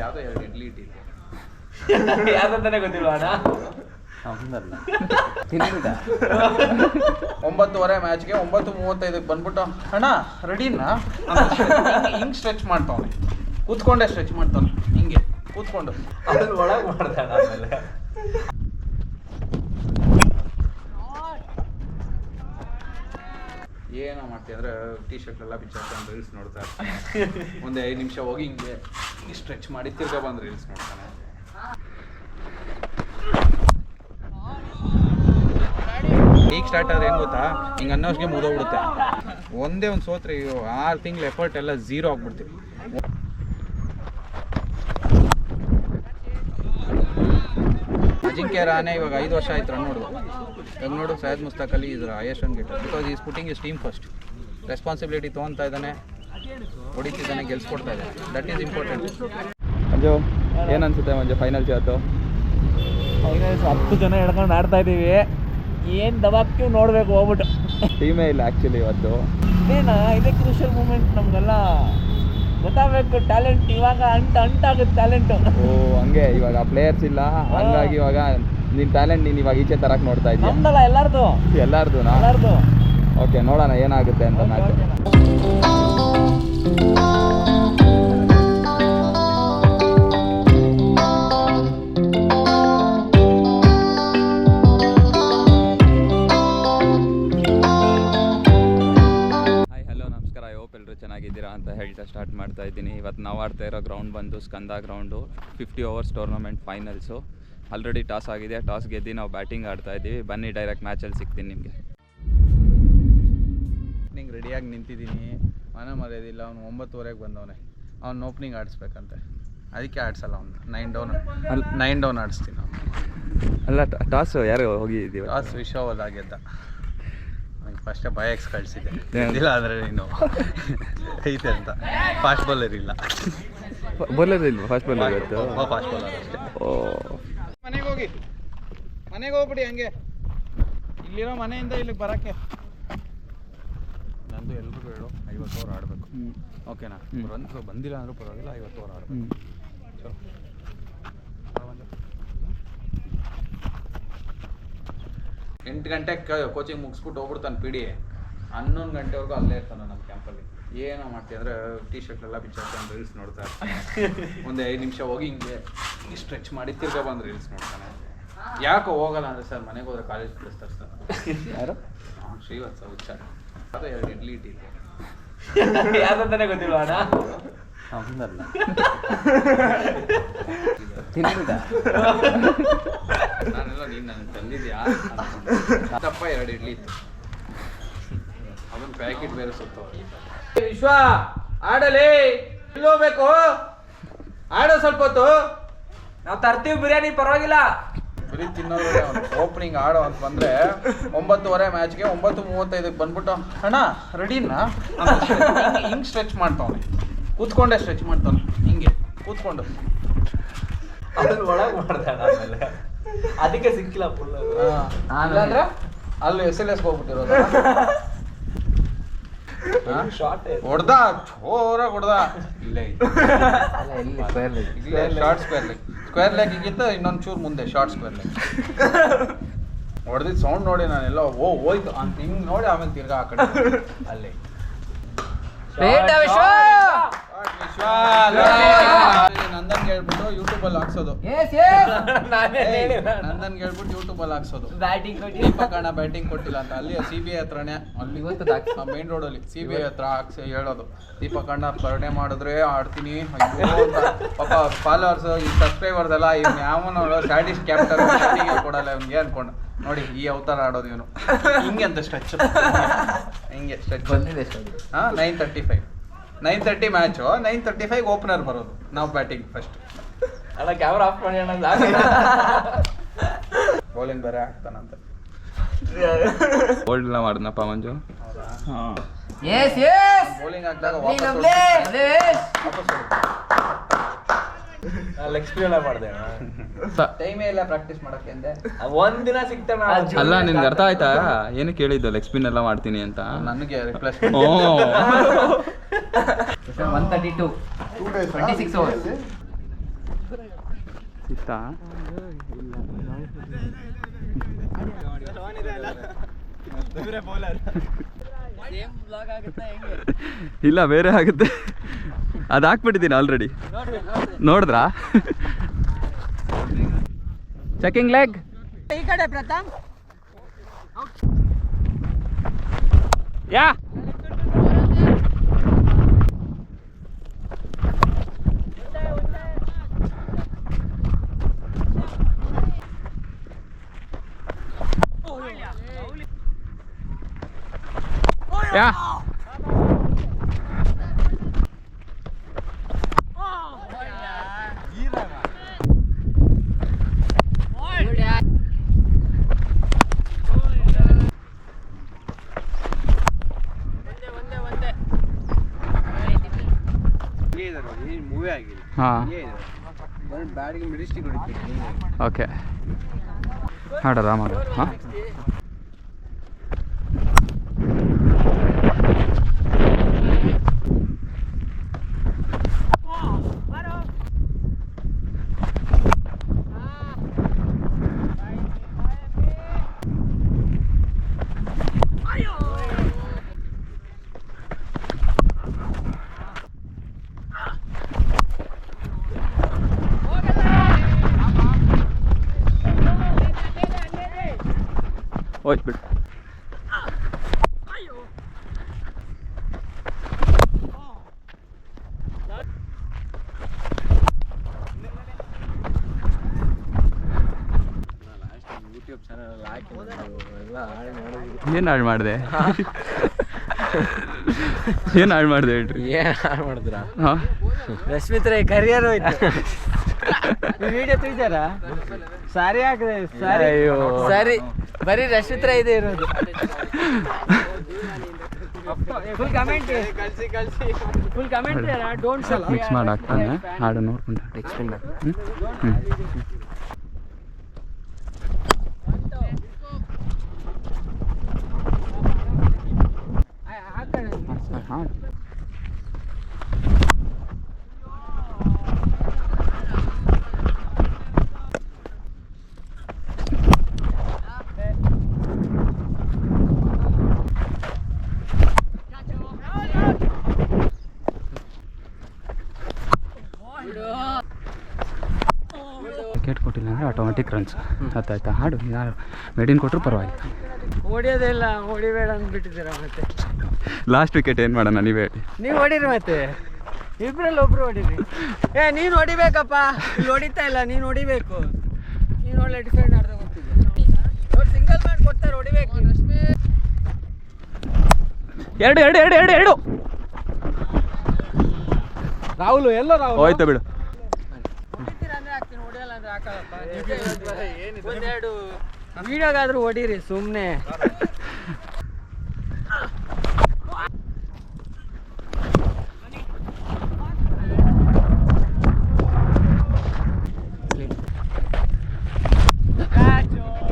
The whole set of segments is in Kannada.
ಯಾವುದೋ ಎರಡು ಇಡ್ಲಿ ಇಟ್ಟಿದ್ದೆ. ಯಾವ್ದಂತಾನೆ ಗೊತ್ತಿಲ್ವಾ ಅಣ್ಣ? ಒಂಬತ್ತುವರೆ ಮ್ಯಾಚ್ಗೆ ಒಂಬತ್ತು ಮೂವತ್ತೈದಕ್ಕೆ ಬಂದ್ಬಿಟ್ಟು ಅಣ್ಣ ರೆಡಿನಾ ಹಿಂಗೆ ಸ್ಟ್ರೆಚ್ ಮಾಡ್ತಾವನೆ. ಕೂತ್ಕೊಂಡೆ ಸ್ಟ್ರೆಚ್ ಮಾಡ್ತಾನೆ ಹಿಂಗೆ ಕೂತ್ಕೊಂಡು. ಅದ್ರಲ್ಲಿ ಒಳಗೆ ಮಾಡ್ದೆ ಆಮೇಲೆ. ಏನೋ ಮಾಡ್ತೀವಿ ಅಂದ್ರೆ ಟೀ ಶರ್ಟ್ ಎಲ್ಲ ಬಿಚ್ಚಾಕೊಂಡು ರೀಲ್ಸ್ ನೋಡ್ತಾ ಒಂದೇ ಐದು ನಿಮಿಷ ಹೋಗಿ ಹಿಂಗೆ ಸ್ಟ್ರೆಚ್ ಮಾಡಿ ತಿರ್ಗಾ ಬಂದು ರೀಲ್ಸ್ ಮಾಡ್ತಾನೆ ಈಗ ಸ್ಟಾರ್ಟ್ ಆದ್ರೆ ಏನು ಗೊತ್ತಾ? ಹಿಂಗೆ ಅನ್ನೋಷ್ಗೆ ಮುಗೋಗ್ಬಿಡುತ್ತೆ ಒಂದೇ ಒಂದು ಸೋತ್ರೆ ಆರ್ ಆರು ತಿಂಗಳು ಎಫರ್ಟ್ ಎಲ್ಲ ಝೀರೋ ಆಗ್ಬಿಡ್ತೀವಿ ಅಜಿಂಕ್ಯ ರಾಣೆ ಇವಾಗ ಐದು ವರ್ಷ ಆಯ್ತು ರನ್ ನೋಡು ಇವಾಗ ನೋಡು, ಸೈಯದ್ ಮುಸ್ತಾಕ್ ಅಲ್ಲಿ ಇದ್ರ highest run get because he's putting his team first responsibility ತೊಗೊತಾ ಇದ್ದಾನೆ. ಹೊಡಿತಿದ್ದಾನೆ ಗೆಲ್ಸ್ಕೊಡ್ತಾ ಇದೆ ದಟ್ ಈಸ್ ಇಂಪಾರ್ಟೆಂಟ್ ಮಂಜು ಏನು ಅನ್ಸುತ್ತೆ ಮಂಜು ಫೈನಲ್ ಇವತ್ತು ಫೈನಲ್ಸ್ ಹತ್ತು ಜನ ಹಿಡ್ಕೊಂಡು ಆಡ್ತಾ ಇದೀವಿ. ಏನು ದಬಾಕ್ತೀವಿ ನೋಡ್ಬೇಕು ಹೋಗ್ಬಿಟ್ಟು. ಟೀಮೇ ಇಲ್ಲ ಆ್ಯಕ್ಚುಲಿ ಇವತ್ತು. ಏನ ಇದೇ ಕ್ರೂಷಿಯಲ್ ಮೂಮೆಂಟ್ ನಮ್ಗೆಲ್ಲ. ಗೊತ್ತಾಗಬೇಕು ಟ್ಯಾಲೆಂಟ್ ಇವಾಗ ಅಂಟ ಅಂಟಾಗುತ್ತೆ ಟ್ಯಾಲೆಂಟು ಓ ಹಂಗೆ ಇವಾಗ ಪ್ಲೇಯರ್ಸ್ ಇಲ್ಲ. ಹಂಗಾಗಿ ಇವಾಗ ನಿನ್ನ ಟ್ಯಾಲೆಂಟ್ ನೀನು ಇವಾಗ ಈಚೆ ತರಕ್ಕೆ ನೋಡ್ತಾ ಇದ್ದೀನಿ ನಮ್ದಲ್ಲ ಎಲ್ಲಾರ್ದು. ಎಲ್ಲಾರ್ದು. ಓಕೆ ನೋಡೋಣ ಏನಾಗುತ್ತೆ ಅಂತ ಮ್ಯಾಚ್ ಸ್ಟಾರ್ಟ್ ಮಾಡ್ತಾ ಇದ್ದೀನಿ. ಇವತ್ತು ನಾವು ಆಡ್ತಾ ಇರೋ ಗ್ರೌಂಡ್ ಬಂದು Skanda ground fifty overs tournament finals already toss ಆಗಿದೆ. ಟಾಸ್ ಗೆದ್ದು ನಾವು ಬ್ಯಾಟಿಂಗ್ ಆಡ್ತಾ ಇದ್ದೀವಿ. ಬನ್ನಿ ಡೈರೆಕ್ಟ್ ಮ್ಯಾಚಲ್ಲಿ ಸಿಗ್ತೀನಿ ನಿಮಗೆ. ನಿಂಗೆ ರೆಡಿಯಾಗಿ ನಿಂತಿದ್ದೀನಿ. ಮನೆ ಮರ್ಯಾದಿಲ್ಲ ಅವ್ನು ಒಂಬತ್ತುವರೆಗೆ ಬಂದವನೆ. ಅವ್ನು ಓಪನಿಂಗ್ ಆಡಿಸ್ಬೇಕಂತೆ. ಅದಕ್ಕೆ ಆಡಿಸಲ್ಲ ಅವ್ನು. ನೈನ್ ಡೌನ್ ಅಲ್ಲಿ ನೈನ್ ಡೌನ್ ಆಡಿಸ್ತೀನಿ ನಾವು ಅಲ್ಲ ಟಾಸ್ ಯಾರು ಹೋಗಿದ್ದೀವಿ? ಟಾಸ್ ವಿಶ್ವ ಆಗಿದ್ದ ನನಗೆ ಫಸ್ಟೇ ಭಯ ಎಕ್ಸ್ ಕಳಿಸಿದ್ದೆ? ಇಲ್ಲ ಅಂದರೆ ನೀನು. ಐತೆ ಅಂತ. ಫಾಸ್ಟ್ ಬೌಲರ್ ಇಲ್ಲ. ಬೌಲರ್ ಇಲ್ವಾ? ಫಾಸ್ಟ್ ಬೌಲರ್ ಇವತ್ತು? ಫಾಸ್ಟ್ ಬೌಲರ್ ಅಷ್ಟೇ. ಓ. ಮನೆಗೆ ಹೋಗಿ. ಮನೆಗೆ ಹೋಗ್ಬಿಡಿ ಹಂಗೆ. ಇಲ್ಲಿರೋ ಮನೆಯಿಂದ ಇಲ್ಲಿಗೆ ಬರೋಕ್ಕೆ ನಂದು ಎಲ್ರಿಗೂ ಹೇಳು ಐವತ್ತು ಓವರ್ ಆಡಬೇಕು ಓಕೆನಾ. ರನ್ಸ್ ಬಂದಿಲ್ಲ ಅಂದ್ರೂ ಪರವಾಗಿಲ್ಲ ಐವತ್ತು ಓವರ್ ಆಡಬೇಕು ಚಲೋ ಎಂಟು ಗಂಟೆಗೆ ಕೋಚಿಂಗ್ ಮುಗಿಸ್ಬಿಟ್ಟು ಹೋಗ್ಬಿಡ್ತಾನೆ ಪಿ ಡಿ ಹನ್ನೊಂದು ಗಂಟೆವರೆಗೂ ಅಲ್ಲೇ ಇರ್ತಾನೆ ನಮ್ಮ ಕ್ಯಾಂಪಲ್ಲಿ ಏನೋ ಮಾಡ್ತೀವಿ ಅಂದರೆ ಟೀ ಶರ್ಟ್ ಎಲ್ಲ ಬಿಚ್ಚಾಕೊಂಡು ರೀಲ್ಸ್ ನೋಡ್ತಾ ಇರ್ತಾನೆ. ಒಂದೇ ಐದು ನಿಮಿಷ ಹೋಗಿ ಹಿಂಗೆ ಸ್ಟ್ರೆಚ್ ಮಾಡಿ ತಿರ್ಗಾ ಬಂದು ರೀಲ್ಸ್ ನೋಡ್ತಾನೆ. ಯಾಕೋ ಹೋಗಲ್ಲ ಅಂದರೆ ಸರ್ ಮನೆಗೆ ಹೋದ್ರೆ ಕಾಲೇಜ್ ಕಳಿಸ್ತಾರೆ ಸರ್ ಯಾರು? ಹಾಂ ಶ್ರೀವತ್ಸ ಹುಚ್ಚ. ಅದು ಎರಡು ಇಡ್ಲಿ ಇಟ್ಟಿದ್ದೆ. ಯಾವ್ದಂತಾನೆ ಗೊತ್ತಿಲ್ವಾ ಅಣ್ಣ? ಹೌದಲ್ಲ ತಿನ್ಬಿಟ್ಟ ನಾನೆಲ್ಲ ನೀನು ನನಗೆ ತಂದಿದ್ಯಾ? ತಪ್ಪ ಎರಡು ಇಡ್ಲಿ ಇತ್ತು. ಅದೊಂದು ಪ್ಯಾಕೆಟ್ ಬೇರೆ ಸುತ್ತವ ವಿಶ್ವ ಆಡಲಿ. ಹೋಗ್ಬೇಕು? ಆಡೋ ಸ್ವಲ್ಪ ಹೊತ್ತು. ನಾವು ತರ್ತೀವಿ ಬಿರಿಯಾನಿ ಪರವಾಗಿಲ್ಲ. ಬರೀ ತಿನ್ನೋರು ಓಪನಿಂಗ್ ಆಡೋ ಅಂತ ಬಂದ್ರೆ ಒಂಬತ್ತುವರೆ ಮ್ಯಾಚ್ಗೆ ಒಂಬತ್ತು ಮೂವತ್ತೈದಕ್ಕೆ ಬಂದ್ಬಿಟ್ಟು ಅಣ್ಣ ರೆಡಿನಾ ಹಿಂಗೆ ಸ್ಟ್ರೆಚ್ ಮಾಡ್ತಾವನೆ. ಕೂತ್ಕೊಂಡೆ ಸ್ಟ್ರೆಚ್ ಮಾಡ್ತಾನೆ ಹಿಂಗೆ ಕೂತ್ಕೊಂಡು. ಅದ್ರ ಒಳಗೆ ಮಾಡ್ದೆ ಆಮೇಲೆ. ಅದಕ್ಕೆ ಸಿಕ್ಕಿಲ್ಲ ಫುಲ್ ಅಂದ್ರೆ ಅಲ್ಲಿ ಎಸ್ ಎಲ್ ಎಸ್ಗೆ ಹೋಗ್ಬಿಟ್ಟಿರೋದು. ಹೊಡ್ದ ಓರ ಹೊಡ್ದ. ಇಲ್ಲೇ ಇಲ್ಲ. ಶಾರ್ಟ್ ಸ್ಕ್ವೇರ್ ಲೆಗ್ ಸ್ಕ್ವೇರ್ ಲೆಗ್ಗಿಂತ ಇನ್ನೊಂದು ಚೂರು ಮುಂದೆ ಶಾರ್ಟ್ ಸ್ಕ್ವೇರ್ ಲೆಗ್ ಹೊಡೆದಿದ್ದು ಸೌಂಡ್ ನೋಡಿ ನಾನೆಲ್ಲ ಓ ಹೋಯ್ತು. ಅಂತ ಹಿಂಗೆ ನೋಡಿ ಆಮೇಲೆ ತಿರ್ಗಾ ಆ ಕಡೆ ಅಲ್ಲಿ. ನಂದನ್ ಹೇಳ್ಬಿಟ್ಟು ಯೂಟ್ಯೂಬ್ ಅಲ್ಲಿ ಹಾಕ್ಸೋದು. ನಂದನ್ ಹೇಳ್ಬಿಟ್ಟು ಯೂಟ್ಯೂಬ್ ಅಲ್ಲಿ ಹಾಕ್ಸೋದು. ಬ್ಯಾಟಿಂಗ್ ದೀಪಕ್ ಅಣ್ಣ ಬ್ಯಾಟಿಂಗ್ ಕೊಟ್ಟಿಲ್ಲ ಅಂತ. ಅಲ್ಲಿ ಸಿ ಬಿ ಐ ಹತ್ರನೇ. ಅಲ್ಲಿ ಮೇನ್ ರೋಡ್ ಅಲ್ಲಿ ಸಿ ಬಿ ಐ ಹತ್ರ ಹಾಕ್ಸಿ ಹೇಳೋದು. ದೀಪಕ್ ಅಣ್ಣ ಬರ್ಡೇ ಮಾಡಿದ್ರೆ ಆಡ್ತೀನಿ. ಅಯ್ಯೋ ಅಂತ. ಪಾಪ ಫಾಲೋವರ್ಸ್ ಈ ಸಬ್ಸ್ಕ್ರೈಬರ್ಸ್ ಎಲ್ಲ ಇವ್ನು ಯಾವನು ಸ್ಯಾಡಿಸ್ಟ್ ಕ್ಯಾಪ್ಟರ್ ಕೊಡಲ್ಲ ಇವ್ನಿಗೆ ಅನ್ಕೊಂಡು. ನೋಡಿ ಈ ಅವತಾರ ಆಡೋದು ಇವನು. ಹಿಂಗೆ ಅಂತ ಸ್ಟ್ರೆಚ್ ಹಿಂಗೆ ಸ್ಟ್ರೆಚ್ ಹಾಂ nine thirty five nine thirty match nine thirty five opener ಬರೋದು ನಾವು ಬ್ಯಾಟಿಂಗ್ ಫಸ್ಟ್ ಅಲ್ಲ ಕ್ಯಾಮ್ರಾ ಆಫ್ ಮಾಡಿ ಅಣ್ಣ ಬೌಲಿಂಗ್ ಬೇರೆ ಆಗ್ತಾನಂತ ಓಲ್ಡ್ ಎಲ್ಲ ಮಾಡಿದ್ನಪ್ಪ ಮಂಜು? ಹಾಂ ಬೌಲಿಂಗ್ ಹಾಕಿದಾಗ ಅಣ್ಣ ಟೈಮೇ ಇಲ್ಲ ಪ್ರಾಕ್ಟೀಸ್ ಮಾಡಕ್ಕೆ ಅಂದೆ. ಒಂದ್ ದಿನ ಸಿಗ್ತಾನ ಅಲ್ಲ ನಿನ್ಗೆ ಅರ್ಥ ಆಯ್ತಾ? ಏನು ಕೇಳಿದ್ದು ಲೆಗ್ ಸ್ಪಿನ್ ಎಲ್ಲ ಮಾಡ್ತೀನಿ ಅಂತ? ನನಗೆ one thirty two twenty six ಇಲ್ಲ ಬೇರೆ ಆಗುತ್ತೆ. ಅದು ಹಾಕ್ಬಿಟ್ಟಿದ್ದೀನಿ ಆಲ್ರೆಡಿ ನೋಡಿದ್ರಾ? ಚೆಕಿಂಗ್ ಲೆಗ್ ಈ ಕಡೆ ಪ್ರತಾಪ್ ಯಾ! ಯಾ ಮೂವಿ ಆಗಿಲ್ಲ ಹಾಂ. ಓಕೆ. ಹಾಡು ರಾಮಾಗ ಹಾಂ ಹೋಯ್ತು ಬಿಡು ಯೂಟ್ಯೂಬ್ ಚಾನಲ್ ಹಾಕಿ ಎಲ್ಲ ಹಾಳು ಮಾಡೋದು ಏನು ಹಾಳು ಮಾಡಿದೆ? ಏನು ಹಾಳು ಮಾಡಿದೆ ಹೇಳ್ರಿ? ಏನ್ ಹಾಳು ಮಾಡಿದ್ರ? ಹಾಂ? ರಶ್ಮಿತ್ರ ಕರಿಯರ್ ಹೋಯ್ತು. ವಿಡಿಯೋ ಸಾರಿ ಹಾಕಿದೆ ಸಾರಿ. ಅಯ್ಯೋ. ಸಾರಿ. ಬರೀ ರಶ್ಮಿತ್ರ ಇದೆ ಇರೋದು. Full comment full comment don't mix ಮಾಡಿ ಹಾಕ್ತಾನೆ ಹಾಡು ನೋಡ್ಕೊಂಡು ಎಕ್ಸ್ಪ್ಲೇನ್ ಹ್ಞೂ ಹ್ಞೂ ಹಾಂ ವಿಕೆಟ್ ಕೊಟ್ಟಿಲ್ಲ ಅಂದರೆ ಆಟೋಮೆಟಿಕ್ ರನ್ಸ್ ಆಯ್ತಾ ಹಾಡು ಯಾರು? ಮೇಡಿನ್ ಕೊಟ್ಟರು ಪರವಾಗಿಲ್ಲ. ಹೊಡಿಯೋದಿಲ್ಲ ಹೊಡಿಬೇಡ ಅಂದ್ಬಿಟ್ಟಿದ್ದೀರಾ ಮತ್ತೆ? ಲಾಸ್ಟ್ ವಿಕೆಟ್ ಏನು ಮಾಡೋಣ ನೀವೇ ಹೇಳಿ. ನೀವು ಹೊಡೀರಿ ಮತ್ತೆ. ಇಬ್ರಲ್ಲಿ ಒಬ್ರು ಹೊಡೀರಿ. ಏ ನೀನು ಹೊಡಿಬೇಕಪ್ಪ. ಇಲ್ಲಿ ಹೊಡಿತಾ ಇಲ್ಲ ನೀನು ಹೊಡಿಬೇಕು. ನೀನು ಒಳ್ಳೆ ಡಿಸೈಡ್ ಮಾಡ್ದೆ ಗೊತ್ತಿದೆ. ನೋಡಿ ಸಿಂಗಲ್ ಮಾಡಿ ಕೊಡ್ತಾರೆ ಹೊಡಿಬೇಕು. ಎರಡು ಎರಡು ಎರಡು ಎರಡು ಎರಡು. ರಾಹುಲ್ ಎಲ್ಲ ರಾಹುಲ್? ಹೋಯ್ತಾ ಬಿಡು. ಹೊಡಿಯಲ್ಲ ಅಂದ್ರೆ ಹೇಳ್ತೀನಿ. ಒಂದೆರಡು ವಿಡಿಯೋಗಾದ್ರೂ ಹೊಡೀರಿ ಸುಮ್ಮನೆ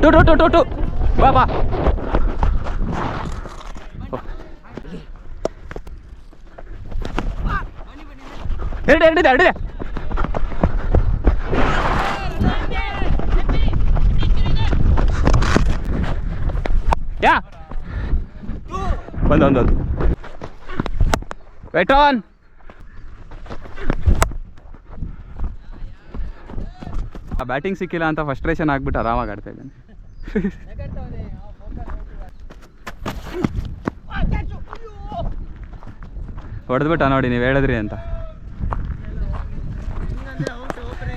two two two two two ಬಾ ಬಾ ಎರಡು ಎರಡಿದೆ ಎರಡಿದೆ ಯಾ ಒಂದು ಒಂದು ವೆಟ್ ಆನ್ ಆ ಬ್ಯಾಟಿಂಗ್ ಸಿಕ್ಕಿಲ್ಲ ಅಂತ ಫಸ್ಟ್ರೇಷನ್ ಆಗ್ಬಿಟ್ಟು ಆರಾಮಾಗಿ ಆಡ್ತಾ ಇದ್ದಾನೆ. ಹೊಡೆದ್ಬಿಟ್ಟ ನೋಡಿ ನೀವು ಹೇಳಿದ್ರಿ ಅಂತ.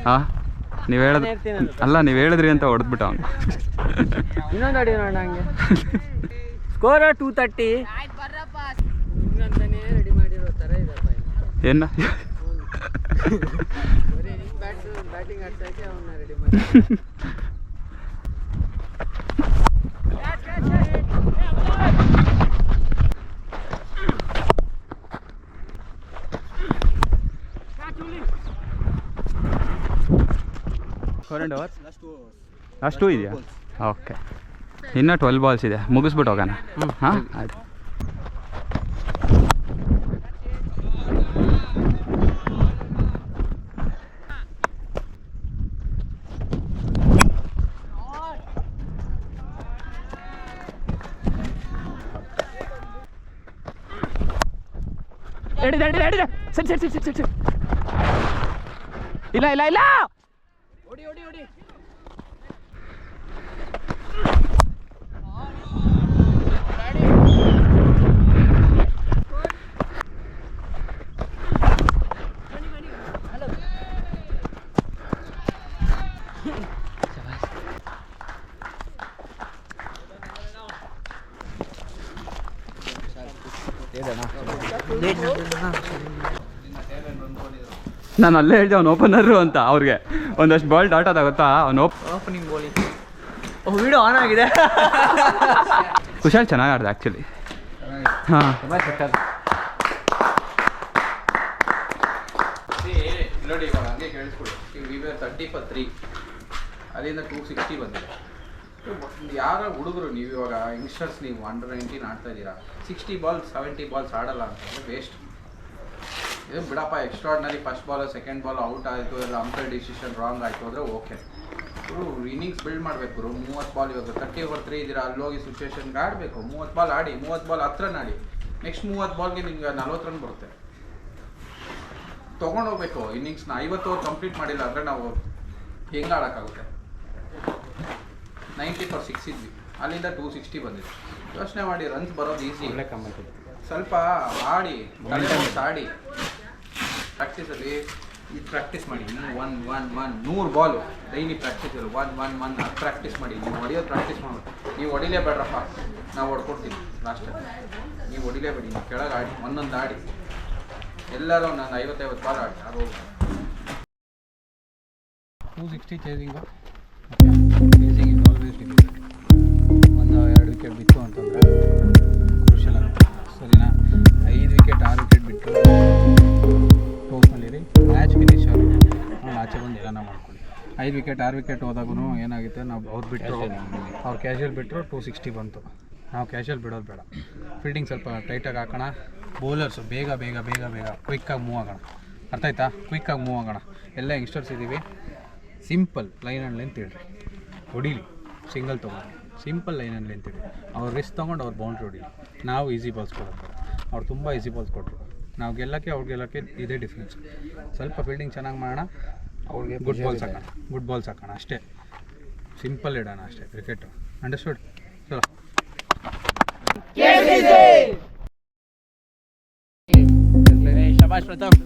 ಹಾಂ ನೀವು ಹೇಳದ್ ಅಲ್ಲ ನೀವು ಹೇಳಿದ್ರಿ ಅಂತ ಹೊಡೆದ್ಬಿಟ್ಟ ಅವನು. ಇನ್ನೊಂದು ಅಡಿ ನೋಡೋಣ ಹಂಗೆ. ಸ್ಕೋರ್ ಟೂ ತರ್ಟಿ ರೆಡಿ ಮಾಡಿರೋ ಥರ ಇದಪ್ಪ ಇದು. ಏನ? ಬ್ಯಾಟಿಂಗ್ ಅವನ್ನ ರೆಡಿ ಮಾಡಿ ಫೋರ್ ಆ್ಯಂಡ್ ಅಷ್ಟು ಇದೆಯಾ ಓಕೆ ಇನ್ನೂ ಟ್ವೆಲ್ ಬಾಲ್ಸ್ ಇದೆ. ಮುಗಿಸ್ಬಿಟ್ಟು ಹೋಗೋಣ. ಹಾಂ? ಆಯ್ತು. ಹಿಡಿದ ಹಿಡಿದ ಹಿಡಿದ ಸರಿ ಸರಿ ಸರಿ ಸರಿ ಸರಿ. ಇಲ್ಲ ಇಲ್ಲ ಇಲ್ಲ! ಹೊಡಿ ಹೊಡಿ. ನಾನು ಅಲ್ಲೇ ಹೇಳಿದೆ ಅವ್ನು ಓಪನರು ಅಂತ ಅವ್ರಿಗೆ. ಒಂದಷ್ಟು ಬಾಲ್ ಡಾಟ್ ಅದ ಗೊತ್ತಾ ಅವ್ನು ಓಪ್ ಓಪನಿಂಗ್ ಬೋಲಿ ಓ ವಿಡಿಯೋ ಆನ್ ಆಗಿದೆ. ಕುಶಾಲ್ ಚೆನ್ನಾಗಿ ಆಡ್ದೆ ಆ್ಯಕ್ಚುಲಿ ಹಾಂ. ನೋಡಿ ಇವಾಗ ಹಂಗೆ ವಿ ತರ್ಟಿ ಫರ್ ತ್ರೀ ಅಲ್ಲಿಂದ ಟೂ ಸಿಕ್ಸ್ಟಿ ಬಂದಿದೆ. ಯಾರ ಹುಡುಗರು ನೀವು ಇವಾಗ ಯಂಗ್ಸ್ಟರ್ಸ್ ನೀವು ಅಂಡರ್ ನೈನ್ಟೀನ್ ಆಡ್ತಾ ಇದ್ದೀರಾ? ಸಿಕ್ಸ್ಟಿ ಬಾಲ್ ಸೆವೆಂಟಿ ಬಾಲ್ಸ್ ಆಡಲ್ಲ ಅಂತಂದರೆ ವೇಸ್ಟ್ ಇದು ಬಿಡಪ್ಪ extraordinary first ball second ball out ಆಯಿತು ಇಲ್ಲ ಅಂಪೈರ್ ಡಿಸಿಷನ್ ರಾಂಗ್ ಆಯಿತು ಅಂದರೆ ಓಕೆ ಇನ್ನಿಂಗ್ಸ್ ಬಿಲ್ಡ್ ಮಾಡಬೇಕು ಇವರು ಮೂವತ್ತು ಬಾಲ್ ಇವಾಗ. ತರ್ಟಿ ಓವರ್ ತ್ರೀ ಇದ್ದೀರಾ ಅಲ್ಲೋಗಿ ಸಿಚುವೇಶನ್ಗೆ ಆಡಬೇಕು. ಮೂವತ್ತು ಬಾಲ್ ಆಡಿ ಮೂವತ್ತು ಬಾಲ್ ಹತ್ರ ಆಡಿ ನೆಕ್ಸ್ಟ್ ಮೂವತ್ತು ಬಾಲ್ಗೆ ನಿಮ್ಗೆ ನಲ್ವತ್ತು ರನ್ ಬರುತ್ತೆ. ತೊಗೊಂಡೋಗ್ಬೇಕು ಇನ್ನಿಂಗ್ಸ್ನ ಐವತ್ತು ಓವರ್ ಕಂಪ್ಲೀಟ್ ಮಾಡಿಲ್ಲ ಅಂದರೆ ನಾವು ಹೆಂಗೆ ಆಡೋಕ್ಕಾಗುತ್ತೆ? ನೈಂಟಿ ಫೋರ್ ಸಿಕ್ಸ್ ಇದ್ವಿ. ಅಲ್ಲಿಂದ ಟೂ ಸಿಕ್ಸ್ಟಿ ಬಂದಿದೆ. ಯೋಚನೆ ಮಾಡಿ ರನ್ಸ್ ಬರೋದು ಈಸಿ ಸ್ವಲ್ಪ ಆಡಿ ಆಡಿ ಪ್ರಾಕ್ಟೀಸಲ್ಲಿ ಈ ಪ್ರಾಕ್ಟೀಸ್ ಮಾಡಿ. ಒನ್ ಒನ್ ಒನ್ ನೂರು ಬಾಲು ಡೈಲಿ ಪ್ರಾಕ್ಟೀಸಲ್ಲಿ ಒನ್ ಒನ್ ಒನ್ ಅದು ಪ್ರಾಕ್ಟೀಸ್ ಮಾಡಿ. ನೀವು ಹೊಡಿಯೋದು ಪ್ರಾಕ್ಟೀಸ್ ಮಾಡೋದು ನೀವು ಹೊಡಿಲೇಬೇಡ್ರಪ್ಪ, ನಾವು ಹೊಡ್ಕೊಡ್ತೀವಿ ಲಾಸ್ಟಲ್ಲಿ ನೀವು ಹೊಡಿಲೇಬೇಡಿ, ನೀವು ಕೆಳಗೆ ಆಡಿ, ಒಂದೊಂದು ಆಡಿ. ಎಲ್ಲರೂ ನಾನು ಐವತ್ತೈವತ್ತು ಬಾಲ್ ಆಡಿ ಅದು two sixty chasing chasing is always ಒಂದು, ಎರಡು ವಿಕೆಟ್ ಬಿತ್ತು ಅಂತಂದರೆ ಕ್ರೂಷಲ್ ಸರಿನಾ? ಐದು ವಿಕೆಟ್ ಆರು ಆಚೆ ಬಂದು ಏನಾನ ಮಾಡ್ಕೊಳ್ಳಿ. ಐದು ವಿಕೆಟ್ ಆರು ವಿಕೆಟ್ ಹೋದಾಗೂ ಏನಾಗುತ್ತೆ ನಾವು ಅವ್ರು ಬಿಟ್ಟರು ಅವ್ರು ಕ್ಯಾಶುಯಲ್ ಬಿಟ್ಟರು ಟೂ ಸಿಕ್ಸ್ಟಿ ಬಂತು. ನಾವು ಕ್ಯಾಶುಯಲ್ ಬಿಡೋದು ಬೇಡ. ಫೀಲ್ಡಿಂಗ್ ಸ್ವಲ್ಪ ಟೈಟಾಗಿ ಹಾಕೋಣ. ಬೌಲರ್ಸು ಬೇಗ ಬೇಗ ಬೇಗ ಬೇಗ ಕ್ವಿಕ್ಕಾಗಿ ಮೂವ್ ಆಗೋಣ. ಅರ್ಥ ಆಯ್ತಾ? ಕ್ವಿಕ್ಕಾಗಿ ಮೂವ್ ಆಗೋಣ. ಎಲ್ಲ ಯಂಗ್ಸ್ಟರ್ಸ್ ಇದ್ದೀವಿ ಸಿಂಪಲ್ ಲೈನ್ ಆ್ಯಂಡ್ ಲೆಂತ್ ಹೇಳ್ರಿ ಹೊಡೀಲಿ. ಸಿಂಗಲ್ ತೊಗೊಂಡು. ಸಿಂಪಲ್ ಲೈನ್ ಅಂಡ್ ಲೆಂತ್ ಹೇಳಿ ಅವ್ರು ರಿಸ್ಕ್ ತೊಗೊಂಡು ಅವ್ರು ಬೌಂಡ್ರಿ ಹೊಡೀಲಿ. ನಾವು ಈಸಿ ಬಾಲ್ಸ್ ಕೊಡೋದು ಅವ್ರು ತುಂಬ ಈಸಿ ಬಾಲ್ಸ್ ಕೊಟ್ಟರು ನಾವು ಗೆಲ್ಲಕ್ಕೆ ಅವ್ರು ಗೆಲ್ಲಕ್ಕೆ ಇದೇ ಡಿಫ್ರೆನ್ಸ್ ಸ್ವಲ್ಪ ಫೀಲ್ಡಿಂಗ್ ಚೆನ್ನಾಗಿ ಮಾಡೋಣ. ಅವ್ರಿಗೆ ಗುಡ್ ಬಾಲ್ಸ್ ಹಾಕೋಣ ಗುಡ್ ಬಾಲ್ಸ್ ಹಾಕೋಣ ಅಷ್ಟೇ. ಸಿಂಪಲ್ ಇಡೋಣ ಅಷ್ಟೇ ಕ್ರಿಕೆಟು ಅಂಡರ್ಸ್ಟುಡ್ ಚಲೋ. ಶಬಾಷ್ Pratap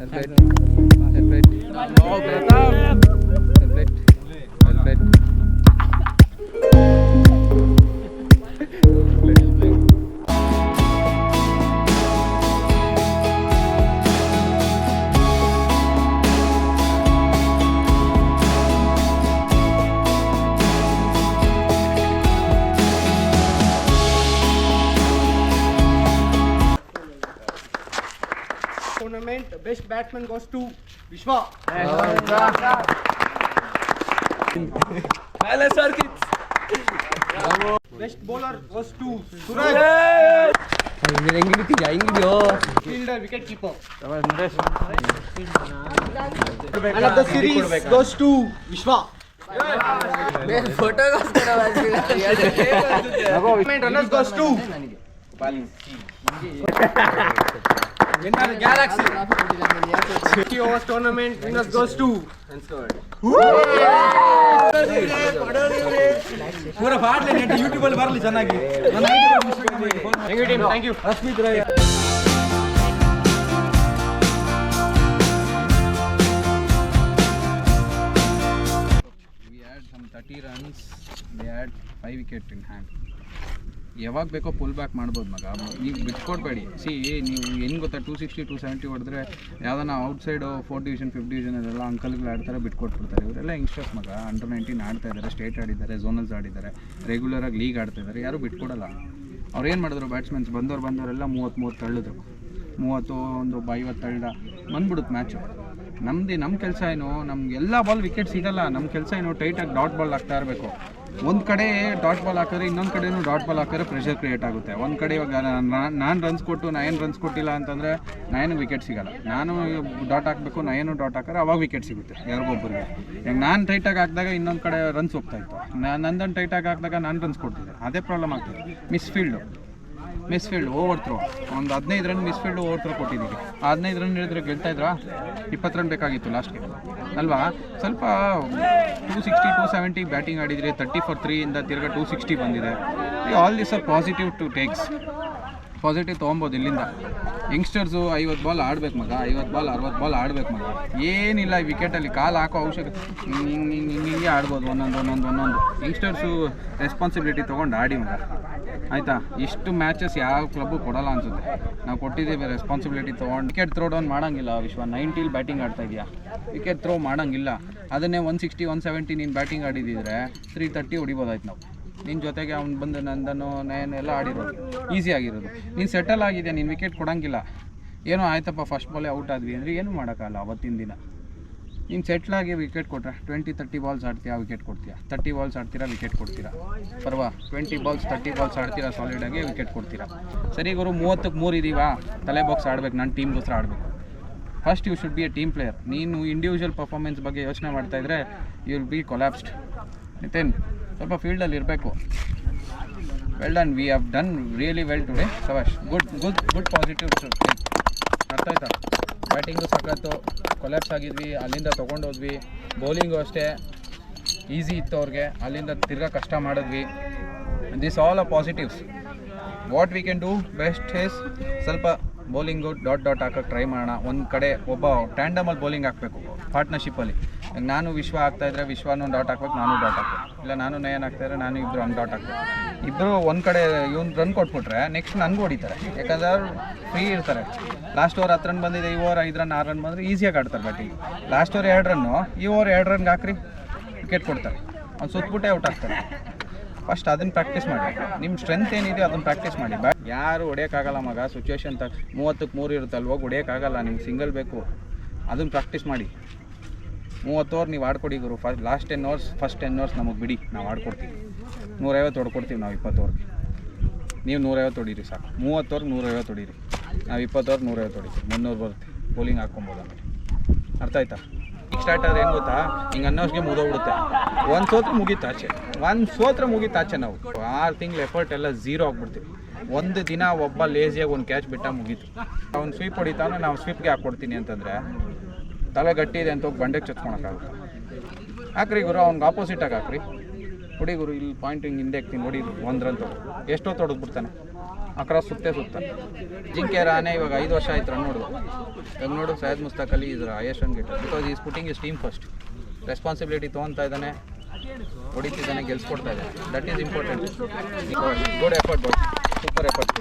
tournament best batsman goes to Vishwa best bowler goes to Suraj fielder wicket keeper man of the series goes to Vishwa runners goes to winner galaxy 50 overs tournament winners goes to ಪೂರ ಪಾಡ್ಲೆ ನೆಟ್ ಯೂಟ್ಯೂಬ್ ಅಲ್ಲಿ ಬರಲಿ ಚೆನ್ನಾಗಿ thank you team thank you Rashmith Rai we had some thirty runs we had five wicket in hand ಯಾವಾಗ ಬೇಕೋ ಪುಲ್ ಬ್ಯಾಕ್ ಮಾಡ್ಬೋದು ಮಗ. ನೀವು ಬಿಟ್ಕೊಡ್ಬೇಡಿ. ಸಿ ನೀವು ಹೆಂಗೆ ಗೊತ್ತಾ ಟೂ ಸಿಕ್ಸ್ಟಿ ಟೂ ಸೆವೆಂಟಿ ಹೊಡೆದ್ರೆ ಯಾವ್ದಾನ ಔಟ್ಸೈಡು ಫೋರ್ ಡಿವಿಷನ್ ಫಿಫ್ತ್ ಎಲ್ಲ ಅಂಕಲ್ಗಳು ಆಡ್ತಾರೆ, ಬಿಟ್ಕೊಟ್ಬಿಡ್ತಾರೆ. ಇವರೆಲ್ಲ ಯಂಗ್ಸ್ಟರ್ಸ್ ಮಗ. ಅಂಡರ್ ನೈನ್ಟೀನ್ ಆಡ್ತಾ ಇದ್ದಾರೆ ಸ್ಟೇಟ್ ಆಡಿದ್ದಾರೆ ಝೋನಲ್ಸ್ ಆಡಿದ್ದಾರೆ ರೆಗ್ಯುಲರಾಗಿ ಲೀಗ್ ಆಡ್ತಾ ಇದ್ದಾರೆ. ಯಾರೂ ಬಿಟ್ಕೊಡಲ್ಲ. ಅವ್ರು ಏನು ಮಾಡಿದ್ರು ಬ್ಯಾಟ್ಸ್ಮನ್ಸ್ ಬಂದವ್ರು ಬಂದವರೆಲ್ಲ ಮೂವತ್ತು ಮೂವತ್ತು ತಳ್ಳಿದ್ರು. ಮೂವತ್ತು ಒಂದು ಐವತ್ತು ತಳ್ಳ. ಬಂದ್ಬಿಡುತ್ತೆ ಮ್ಯಾಚು ನಮ್ದು ನಮ್ಮ ಕೆಲಸ ಏನು? ನಮ್ಗೆ ಎಲ್ಲ ಬಾಲ್ ವಿಕೆಟ್ ಸಿಗಲ್ಲ. ನಮ್ಮ ಕೆಲಸ ಏನು? ಟೈಟಾಗಿ ಡಾಟ್ ಬಾಲ್ ಆಗ್ತಾ ಇರಬೇಕು. ಒಂದು ಕಡೆ ಡಾಟ್ ಬಾಲ್ ಹಾಕಿದ್ರೆ, ಇನ್ನೊಂದು ಕಡೆನೂ ಡಾಟ್ ಬಾಲ್ ಹಾಕಿದ್ರೆ ಪ್ರೆಷರ್ ಕ್ರಿಯೇಟ್ ಆಗುತ್ತೆ. ಒಂದು ಕಡೆ ಇವಾಗ ನಾನು ರನ್ಸ್ ಕೊಟ್ಟು ನಾ ಏನು ರನ್ಸ್ ಕೊಟ್ಟಿಲ್ಲ ಅಂತಂದರೆ ನಾನು ವಿಕೆಟ್ ಸಿಗಲ್ಲ. ನಾನು ಡಾಟ್ ಹಾಕಬೇಕು ಏನು ಡಾಟ್ ಹಾಕಿದ್ರೆ ಅವಾಗ ವಿಕೆಟ್ ಸಿಗುತ್ತೆ, ಯಾರಿಗೊಬ್ಬರಿಗೆ. ಈಗ ನಾನು ಟೈಟಾಗಿ ಹಾಕಿದಾಗ ಇನ್ನೊಂದು ಕಡೆ ರನ್ಸ್ ಹೋಗ್ತಾ ಇತ್ತು. ನಾನು ನಂದನ್ನು ಟೈಟಾಗಿ ಹಾಕಿದಾಗ ನಾನು ರನ್ಸ್ ಕೊಡ್ತಿದ್ದೆ. ಅದೇ ಪ್ರಾಬ್ಲಮ್ ಆಗ್ತದೆ misfield misfield over throw ಒಂದು ಹದಿನೈದು ರನ್ ಮಿಸ್ಫೀಲ್ಡ್ ಓವರ್ ಥ್ರೋ ಕೊಟ್ಟಿದ್ದೀವಿ ಹದಿನೈದು ರನ್ ಹಿಡಿದ್ರೆ ಗೆಲ್ತಾ ಇದ್ರಾ? ಇಪ್ಪತ್ತು ರನ್ ಬೇಕಾಗಿತ್ತು ಲಾಸ್ಟ್ಗೆ ಅಲ್ವಾ? ಸ್ವಲ್ಪ two sixty two seventy batting ಆಡಿದರೆ ತರ್ಟಿ ಫೋರ್ ತ್ರೀಯಿಂದ ತಿರ್ಗಾ ಟೂ ಸಿಕ್ಸ್ಟಿ ಬಂದಿದೆ. All this are positive to takes positive ತೊಗೊಬೋದು ಇಲ್ಲಿಂದ. ಯಂಗ್ಸ್ಟರ್ಸು ಐವತ್ತು ಬಾಲ್ ಆಡ್ಬೇಕು ಮಗ, ಐವತ್ತು ಬಾಲ್ ಅರವತ್ತು ಬಾಲ್ ಆಡ್ಬೇಕು ಮಗ. ಏನಿಲ್ಲ ಈ ವಿಕೆಟಲ್ಲಿ ಕಾಲು ಹಾಕೋ ಅವಶ್ಯಕತೆ. ಹಿಂಗೆ ಹಿಂಗೆ ಹಿಂಗೆ ಹಿಂಗೆ ಆಡ್ಬೋದು ಒಂದೊಂದು ಒಂದೊಂದು ಒಂದೊಂದು. ಯಂಗ್ಸ್ಟರ್ಸು ರೆಸ್ಪಾನ್ಸಿಬಿಲಿಟಿ ತೊಗೊಂಡು ಆಡಿ ಮಗ. ಆಯಿತಾ? ಇಷ್ಟು ಮ್ಯಾಚಸ್ ಯಾವ ಕ್ಲಬ್ಬು ಕೊಡಲ್ಲ ಅನ್ಸುತ್ತೆ. ನಾವು ಕೊಟ್ಟಿದ್ದೀವಿ ರೆಸ್ಪಾನ್ಸಿಬಿಲಿಟಿ ತೊಗೊಂಡು. ವಿಕೆಟ್ ಥ್ರೋ ಡೌನ್ ಮಾಡೋಂಗಿಲ್ಲ ವಿಶ್ವ. ನೈಂಟಿಲಿ ಬ್ಯಾಟಿಂಗ್ ಆಡ್ತಾ ಇದೆಯಾ? ವಿಕೆಟ್ ಥ್ರೋ ಮಾಡೋಂಗಿಲ್ಲ. ಅದನ್ನೇ ಒನ್ ಸಿಕ್ಸ್ಟಿ ಒನ್ ಸೆವೆಂಟಿ ನೀನು ಬ್ಯಾಟಿಂಗ್ ಆಡಿದಿದ್ರೆ ತ್ರೀ ತರ್ಟಿ ಹೊಡಿಬೋದಾಯ್ತು ನಾವು. ನಿನ್ನ ಜೊತೆಗೆ ಅವ್ನು ಬಂದು ನಂದನು ನೇನೆಲ್ಲ ಆಡಿರೋದು. ಈಸಿ ಆಗಿರೋದು. ನೀನು ಸೆಟಲ್ ಆಗಿದೆ ನೀನು ವಿಕೆಟ್ ಕೊಡೋಂಗಿಲ್ಲ. ಏನೋ ಆಯ್ತಪ್ಪ ಫಸ್ಟ್ ಬಾಲೇ ಔಟ್ ಆದ್ವಿ ಅಂದರೆ ಏನು ಮಾಡೋಕ್ಕಲ್ಲ ಅವತ್ತಿನ ದಿನ. ನೀನು ಸೆಟ್ಲಾಗಿ ವಿಕೆಟ್ ಕೊಟ್ರೆ ಟ್ವೆಂಟಿ ತರ್ಟಿ ಬಾಲ್ಸ್ ಆಡ್ತೀಯಾ ವಿಕೆಟ್ ಕೊಡ್ತೀಯಾ? ತರ್ಟಿ ಬಾಲ್ಸ್ ಆಡ್ತೀರಾ ವಿಕೆಟ್ ಕೊಡ್ತೀರಾ? ಪರ್ವಾ ಟ್ವೆಂಟಿ ಬಾಲ್ಸ್ ತರ್ಟಿ ಬಾಲ್ಸ್ ಆಡ್ತೀರಾ ಸಾಲಿಡಾಗಿ ವಿಕೆಟ್ ಕೊಡ್ತೀರಾ? ಸರಿ ಗುರು, ಮೂವತ್ತಕ್ಕೆ ಮೂರು ಇದೀವಾ? ತಲೆ ಬಾಕ್ಸ್ ಆಡ್ಬೇಕು ನನ್ನ ಟೀಮ್ಗೋಸ್ಕರ ಆಡಬೇಕು. First you should be a team player ನೀನು ಇಂಡಿವಿಜುವಲ್ ಪರ್ಫಾರ್ಮೆನ್ಸ್ ಬಗ್ಗೆ ಯೋಚನೆ ಮಾಡ್ತಾ ಇದ್ರೆ you will be collapsed Nitin, ಸ್ವಲ್ಪ ಫೀಲ್ಡಲ್ಲಿ ಇರಬೇಕು. Well done we have done really well today ಸವಾಶ್ good good good positive ಅರ್ಥ ಆಯ್ತಾ ಬ್ಯಾಟಿಂಗು ಸಖತ್ತು. ಕೊಲ್ಯಾಪ್ಸ್ ಆಗಿದ್ವಿ, ಅಲ್ಲಿಂದ ತೊಗೊಂಡೋದ್ವಿ. ಬೌಲಿಂಗು ಅಷ್ಟೇ. ಈಸಿ ಇತ್ತು ಅವ್ರಿಗೆ. ಅಲ್ಲಿಂದ ತಿರ್ಗಾ ಕಷ್ಟ ಮಾಡಿದ್ವಿ. This all a positives what we can do best is ಸ್ವಲ್ಪ ಬೌಲಿಂಗು ಡಾಟ್ ಡಾಟ್ ಹಾಕೋಕ್ಕೆ ಟ್ರೈ ಮಾಡೋಣ. ಒಂದು ಕಡೆ ಒಬ್ಬ ಟ್ಯಾಂಡಮಲ್ಲಿ ಬೌಲಿಂಗ್ ಹಾಕಬೇಕು ಪಾರ್ಟ್ನರ್ಶಿಪ್ಪಲ್ಲಿ ನಾನು ವಿಶ್ವ ಆಗ್ತಾಯಿದ್ರೆ ವಿಶ್ವನೂ ಡಾಟ್ ಹಾಕ್ಬೇಕು, ನಾನು ಡಾಟ್ ಹಾಕ್ಬೇಕು. ಇಲ್ಲ, ನಾನು ನಯನ್ ಆಗ್ತಾ ಇದ್ರೆ ನಾನು ಇಬ್ಬರು ಹಂಗೆ ಡಾಟ್ ಹಾಕ್ಬೇಕು. ಇಬ್ಬರು ಒಂದು ಕಡೆ ಇವ್ನು ರನ್ ಕೊಟ್ಬಿಟ್ರೆ ನೆಕ್ಸ್ಟ್ ನನ್ಗೆ ಹೊಡಿತಾರೆ. ಯಾಕಂದ್ರೆ ಅವ್ರು ಫ್ರೀ ಇರ್ತಾರೆ. ಲಾಸ್ಟ್ ಓವರ್ ಹತ್ತು ರನ್ ಬಂದಿದೆ, ಈ ಓವರ್ ಐದು ರನ್ ಆರು ರನ್ ಬಂದರೆ ಈಸಿಯಾಗಿ ಆಡ್ತಾರೆ ಬ್ಯಾಟಿಂಗ್ ಲಾಸ್ಟ್ ಓವರ್ ಎರಡು ರನ್ನು ಈ ಓವರ್ ಎರಡು ರನ್ಗೆ ಹಾಕ್ರಿ ವಿಕೆಟ್ ಕೊಡ್ತಾರೆ. ಅವ್ನು ಸುತ್ತಬಿಟ್ಟೆ ಔಟ್ ಆಗ್ತಾರೆ. ಫಸ್ಟ್ ಅದನ್ನ ಪ್ರಾಕ್ಟೀಸ್ ಮಾಡಿ. ನಿಮ್ಮ ಸ್ಟ್ರೆಂತ್ ಏನಿದೆ ಅದನ್ನ ಪ್ರಾಕ್ಟೀಸ್ ಮಾಡಿ. ಯಾರು ಹೊಡೆಯೋಕ್ಕಾಗಲ್ಲ ಮಗ ಸಿಚುವೇಶನ್ ತ ಮೂವತ್ತಕ್ಕೆ ಮೂರು ಇರುತ್ತೆ ಅಲ್ಲಿ ಹೋಗಿ ಹೊಡಿಯೋಕ್ಕಾಗಲ್ಲ ನಿಮ್ಗೆ ಸಿಂಗಲ್ ಬೇಕು. ಅದನ್ನ ಪ್ರಾಕ್ಟೀಸ್ ಮಾಡಿ. ಮೂವತ್ತು ಓವರ್ ನೀವು ಆಡ್ಕೊಡಿ ಗುರು. First last ten overs first ten overs ನಮಗೆ ಬಿಡಿ, ನಾವು ಆಡ್ಕೊಡ್ತೀವಿ. ನೂರೈವತ್ತು ಹೊಡ್ಕೊಡ್ತೀವಿ ನಾವು ಇಪ್ಪತ್ತವ್ರಿಗೆ ನೀವು ನೂರೈವತ್ತು ಹೊಡೀರಿ ಸಾಕು. ಮೂವತ್ತವ್ರಿಗೆ ನೂರೈವತ್ತು ಹೊಡೀರಿ. ನಾವು ಇಪ್ಪತ್ತವ್ರಿಗೆ ನೂರೈವತ್ತು ಹೊಡಿತೀವಿ. ಮುನ್ನೂರು ಬರುತ್ತೆ. ಪೋಲಿಂಗ್ ಹಾಕ್ಕೊಬೋದು ಆಮೇಲೆ. ಅರ್ಥ ಆಯ್ತಾ? ಈಗ ಸ್ಟಾರ್ಟ್ ಆದರೆ ಏನು ಗೊತ್ತಾ? ಹಿಂಗೆ ಅನ್ನೋಷ್ಗೆ ಮುಗಿದೋಗ್ಬಿಡುತ್ತೆ ಒಂದು ಸೋತ್ರ ಮುಗೀತು ಆಚೆ. ಒಂದು ಸೋತ್ರ ಮುಗೀತು ಆಚೆ ನಾವು. ಆರು ತಿಂಗಳು ಎಫರ್ಟ್ ಎಲ್ಲ ಝೀರೋ ಆಗ್ಬಿಡ್ತೀವಿ. ಒಂದು ದಿನ ಒಬ್ಬ ಲೇಸಿಯಾಗಿ ಒಂದು ಕ್ಯಾಚ್ ಬಿಟ್ಟ ಮುಗೀತು. ಅವ್ನು ಸ್ವೀಪ್ ಹೊಡಿತಾನೆ ನಾವು ಸ್ವೀಪ್ಗೆ ಹಾಕ್ಕೊಡ್ತೀನಿ ಅಂತಂದರೆ ತಲೆ ಗಟ್ಟಿ ಇದೆ ಅಂತ ಹೋಗಿ ಬಂಡೆಗೆ ಚಚ್ಕೊಳಕ್ಕಾಗುತ್ತೆ ಹಾಕ್ರಿ ಗುರು, ಅವ್ನಿಗೆ ಆಪೋಸಿಟಾಗಿ ಹಾಕ್ರಿ. ಹೊಡಿ ಗುರು ಇಲ್ಲಿ ಪಾಯಿಂಟ್ ಹಿಂಗೆ ಹಿಂದೆ ಹಾಕ್ತೀನಿ ನೋಡಿ, ಒಂದ್ರಂತ ಎಷ್ಟೋ ತೊಗೊಡು ಬಿಡ್ತಾನೆ ಹೊಡೆದ್ಬಿಡ್ತಾನೆ? ಅಕ್ರ ಸುತ್ತೆ ಸುತ್ತ ಜಿಂಕೆ ರಾನೆ ಇವಾಗ ಐದು ವರ್ಷ ಆಯ್ತು ರನ್ ನೋಡು ಇವಾಗ ನೋಡು, ಸೈಯದ್ ಮುಸ್ತಾಕ್ ಅಲಿ ಇದ್ರ run get because he's putting his team first responsibility ತೊಗೊತಾ ಇದ್ದಾನೆ. ಹೊಡಿತಿದ್ದಾನೆ, ಗೆಲ್ಸ್ಕೊಡ್ತಾ ಇದ್ದಾನೆ. That is important good effort super effort